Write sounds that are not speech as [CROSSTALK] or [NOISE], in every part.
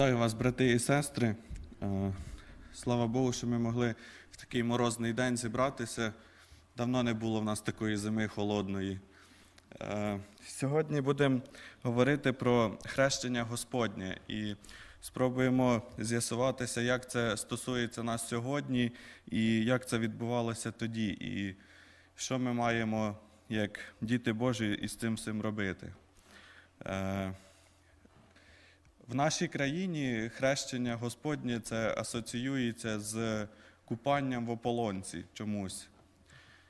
Вітаю вас, брати і сестри. Е, Слава Богу, що ми могли в такий морозний день зібратися. Давно не було в нас такої зими холодної. Е, Сьогодні будемо говорити про хрещення Господнє і спробуємо з'ясуватися, як це стосується нас сьогодні і як це відбувалося тоді, і що ми маємо як діти Божі із цим всім робити. В нашій країні хрещення Господнє це асоціюється з купанням в ополонці чомусь.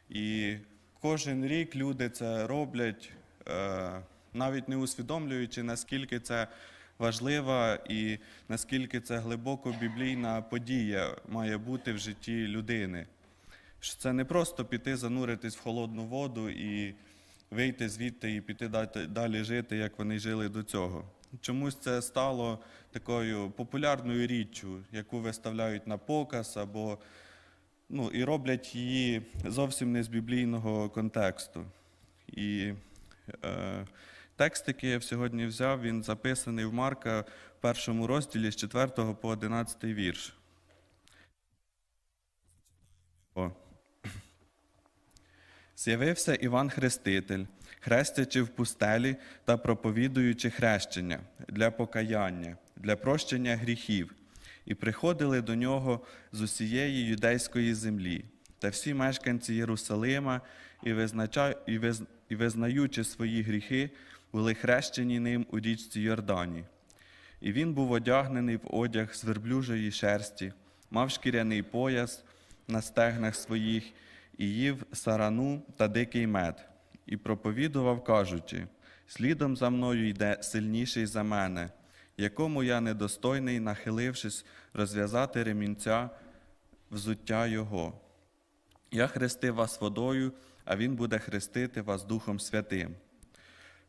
І кожен рік люди це роблять, е, навіть не усвідомлюючи, наскільки це важлива і наскільки це глибоко біблійна подія має бути в житті людини. Що це не просто піти зануритись в холодну воду і вийти звідти і піти далі жити, як вони жили до цього. Чомусь це стало такою популярною річчю, яку виставляють на показ або ну, і роблять її зовсім не з біблійного контексту. І е, текст, який я сьогодні взяв, він записаний в Марка в першому розділі з 4 по 11 вірш. О. [CLEARS THROAT] З'явився Іван Хреститель, хрестячи в пустелі та проповідуючи хрещення для покаяння, для прощення гріхів, і приходили до нього з усієї юдейської землі, та всі мешканці Єрусалима, і, визнача... і, виз... і визнаючи свої гріхи, були хрещені ним у річці Йордані. І він був одягнений в одяг з верблюжої шерсті, мав шкіряний пояс на стегнах своїх, і їв сарану та дикий мед, і проповідував, кажучи: слідом за мною йде сильніший за мене, якому я недостойний, нахилившись, розв'язати ремінця взуття його. Я хрестив вас водою, а він буде хрестити вас Духом Святим.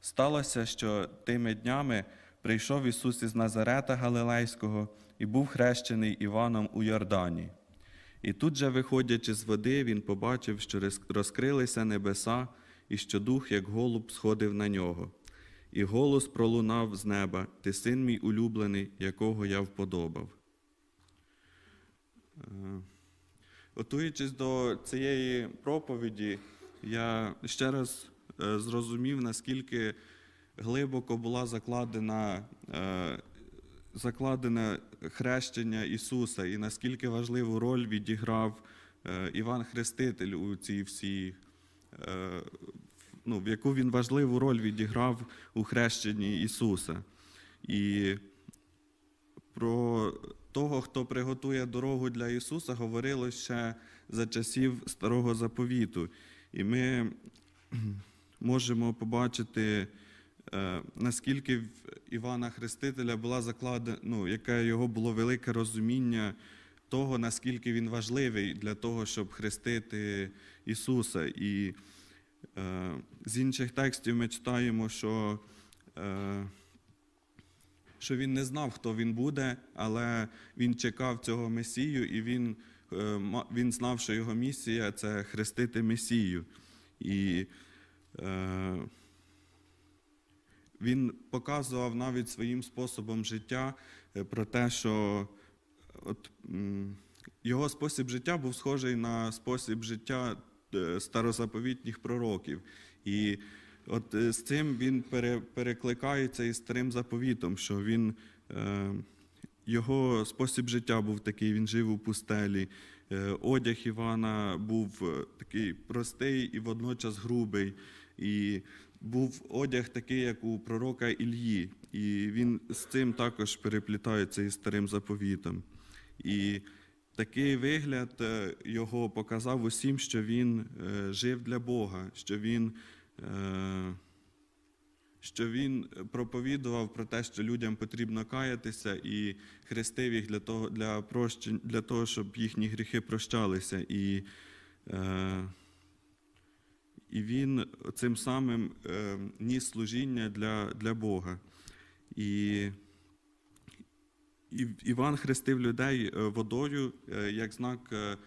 Сталося, що тими днями прийшов Ісус із Назарета Галилейського і був хрещений Іваном у Йордані. І тут же, виходячи з води, він побачив, що розкрилися небеса, і що дух, як голуб, сходив на нього. І голос пролунав з неба: Ти син мій улюблений, якого я вподобав. Е, Готуючись до цієї проповіді, я ще раз е, зрозумів, наскільки глибоко була закладена, е, закладене хрещення Ісуса, і наскільки важливу роль відіграв е, Іван Хреститель у цій всій, е, ну, в яку він важливу роль відіграв у хрещенні Ісуса. І про того, хто приготує дорогу для Ісуса, говорилось ще за часів Старого Заповіту. І ми можемо побачити, е, наскільки в Івана Хрестителя була закладена, ну, яке його було велике розуміння того, наскільки він важливий для того, щоб хрестити Ісуса. І е, з інших текстів ми читаємо, що. Е, що він не знав, хто він буде, але він чекав цього Месію, і він, е, він знав, що його місія це хрестити Месію. І е, він показував навіть своїм способом життя е, про те, що от, його спосіб життя був схожий на спосіб життя е, старозаповітніх пророків. І от е, з цим він пере, перекликається із старим заповітом, що він, е, його спосіб життя був такий, він жив у пустелі. Е, одяг Івана був такий простий і водночас грубий. І був одяг такий, як у пророка Ільї. І він з цим також переплітається із старим заповітом. І такий вигляд е, його показав усім, що він е, жив для Бога, що він, е, що він проповідував про те, що людям потрібно каятися, і хрестив їх для того, для, прощень, для того щоб їхні гріхи прощалися. І, і він цим самим е, ніс служіння для, для Бога. І- Іван хрестив людей е, водою е, як знак е,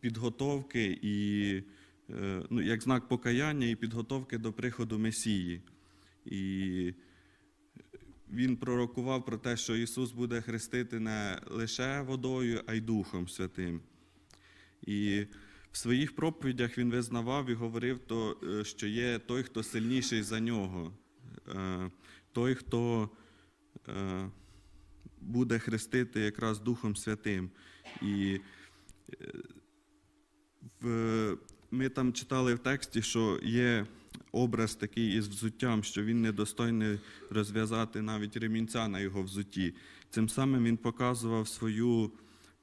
підготовки і ну, як знак покаяння і підготовки до приходу Месії. І він пророкував про те, що Ісус буде хрестити не лише водою, а й Духом Святим. І в своїх проповідях він визнавав і говорив, то, що є той, хто сильніший за нього, той, хто буде хрестити якраз Духом Святим. І е, в, ми там читали в тексті, що є образ такий із взуттям, що він недостойний розв'язати навіть ремінця на його взутті. Цим самим він показував свою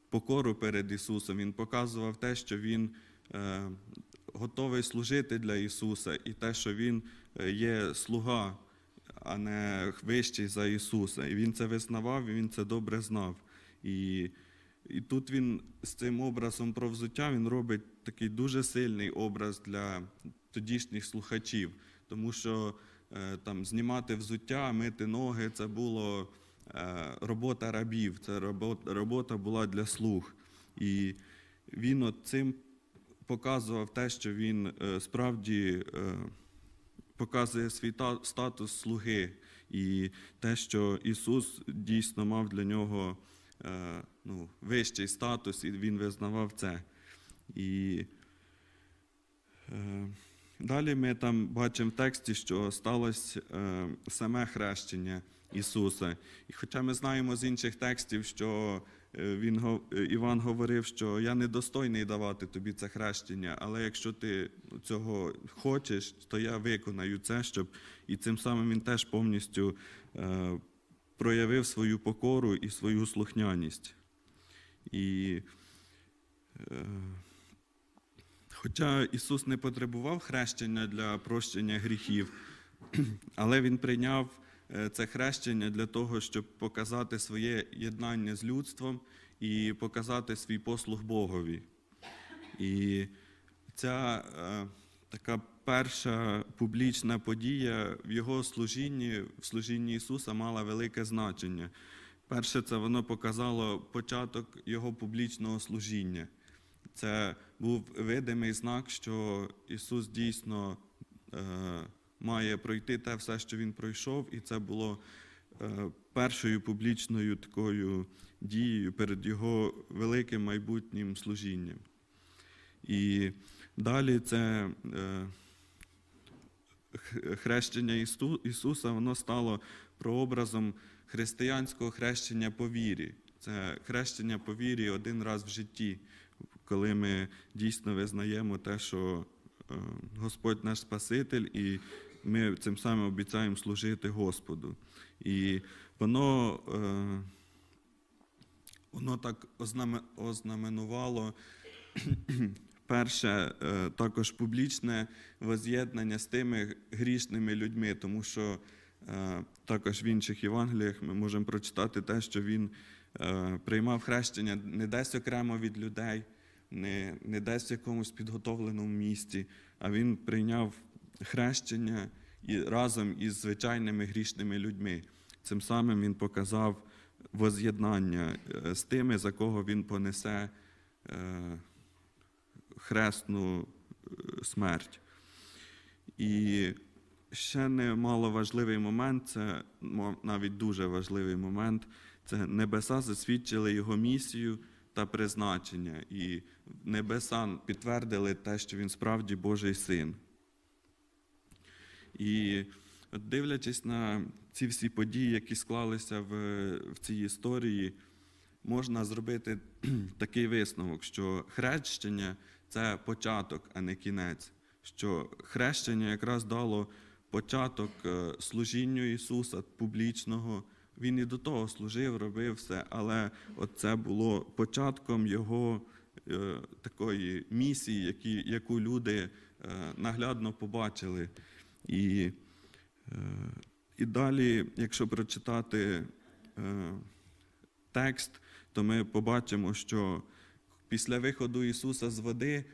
покору перед Ісусом. Він показував те, що Він е, готовий служити для Ісуса, і те, що Він е, є слуга, а не вищий за Ісуса. І Він це визнавав, і Він це добре знав. І, і тут він з цим образом про взуття він робить такий дуже сильний образ для тодішніх слухачів, тому що е, там знімати взуття, мити ноги це було е, робота рабів, це робота, була для слуг. І він от цим показував те, що він е, справді показує свій статус слуги, і те, що Ісус дійсно мав для нього е, ну, вищий статус, і він визнавав це. І е, далі ми там бачимо в тексті, що сталося е, саме хрещення Ісуса. І хоча ми знаємо з інших текстів, що він, го- е, Іван говорив, що я недостойний давати тобі це хрещення, але якщо ти цього хочеш, то я виконаю це, щоб і цим самим він теж повністю е, проявив свою покору і свою слухняність. І е, Хоча Ісус не потребував хрещення для прощення гріхів, [CLEARS THROAT] але Він прийняв е, це хрещення для того, щоб показати своє єднання з людством і показати свій послуг Богові. І ця е, така перша публічна подія в Його служінні, в служінні Ісуса мала велике значення. Перше, це воно показало початок Його публічного служіння. Це був видимий знак, що Ісус дійсно е, має пройти те все, що Він пройшов, і це було е, першою публічною такою дією перед Його великим майбутнім служінням. І далі це е, хрещення Ісуса, воно стало прообразом християнського хрещення по вірі. Це хрещення по вірі один раз в житті, коли ми дійсно визнаємо те, що е, Господь наш Спаситель, і ми цим самим обіцяємо служити Господу. І воно, е, воно так ознаменувало [CLEARS THROAT] перше, е, також публічне воз'єднання з тими грішними людьми, тому що е, також в інших Євангеліях ми можемо прочитати те, що він приймав хрещення не десь окремо від людей, не, не десь в якомусь підготовленому місті, а він прийняв хрещення разом із звичайними грішними людьми. Цим самим він показав воз'єднання е, з тими, за кого він понесе е, хресну е, смерть. І ще немало важливий момент, це навіть дуже важливий момент. Це небеса засвідчили його місію та призначення, і небеса підтвердили те, що він справді Божий син. І дивлячись на ці всі події, які склалися в, в цій історії, можна зробити [CLEARS THROAT] такий висновок, що хрещення це початок, а не кінець. Що хрещення якраз дало початок е, служінню Ісуса публічного. Він і до того служив, робив все, але це було початком Його е, такої місії, які, яку люди е, наглядно побачили. І, е, і далі, якщо прочитати е, текст, то ми побачимо, що після виходу Ісуса з води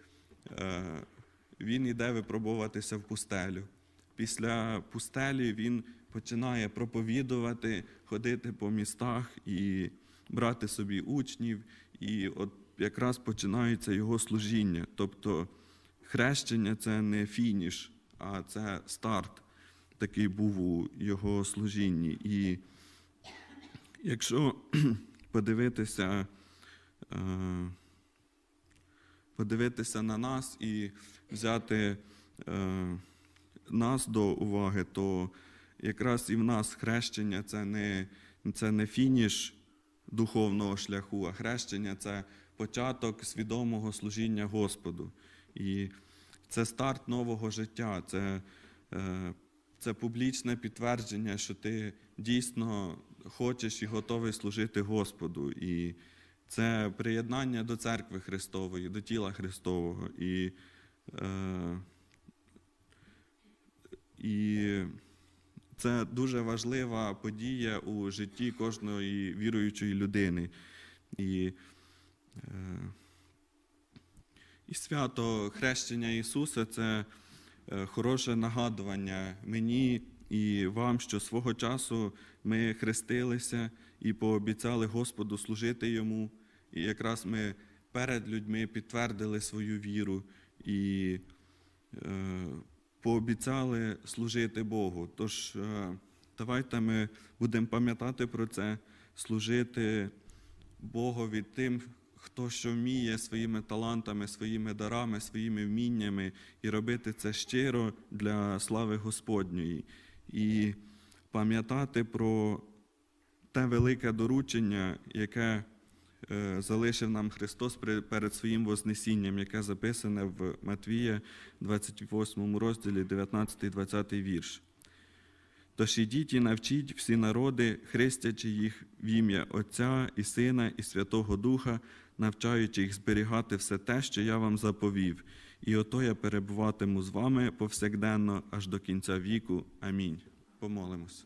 е, Він іде випробуватися в пустелю. Після пустелі Він починає проповідувати, ходити по містах і брати собі учнів. І от якраз починається його служіння. Тобто хрещення це не фініш, а це старт такий був у його служінні. І Якщо [CLEARS THROAT] подивитися, е, подивитися на нас і взяти е, нас до уваги, то якраз і в нас хрещення це не, це не фініш духовного шляху, а хрещення це початок свідомого служіння Господу. І це старт нового життя, це, е, це публічне підтвердження, що ти дійсно хочеш і готовий служити Господу. І це приєднання до церкви Христової, до тіла Христового. І, е, і це дуже важлива подія у житті кожної віруючої людини. І, е, і свято хрещення Ісуса це е, хороше нагадування мені і вам, що свого часу ми хрестилися і пообіцяли Господу служити Йому. І якраз ми перед людьми підтвердили свою віру і е, пообіцяли служити Богу. Тож е, давайте ми будемо пам'ятати про це, служити Богові тим, хто що вміє своїми талантами, своїми дарами, своїми вміннями, і робити це щиро для слави Господньої. І пам'ятати про те велике доручення, яке е, залишив нам Христос перед своїм Вознесінням, яке записане в Матвія, 28 розділі, 19-20 вірш. Тож ідіть і навчіть всі народи, хрестячи їх в ім'я Отця і Сина і Святого Духа, навчаючи їх зберігати все те, що я вам заповів. І ото я перебуватиму з вами повсякденно аж до кінця віку. Амінь. Помолимося.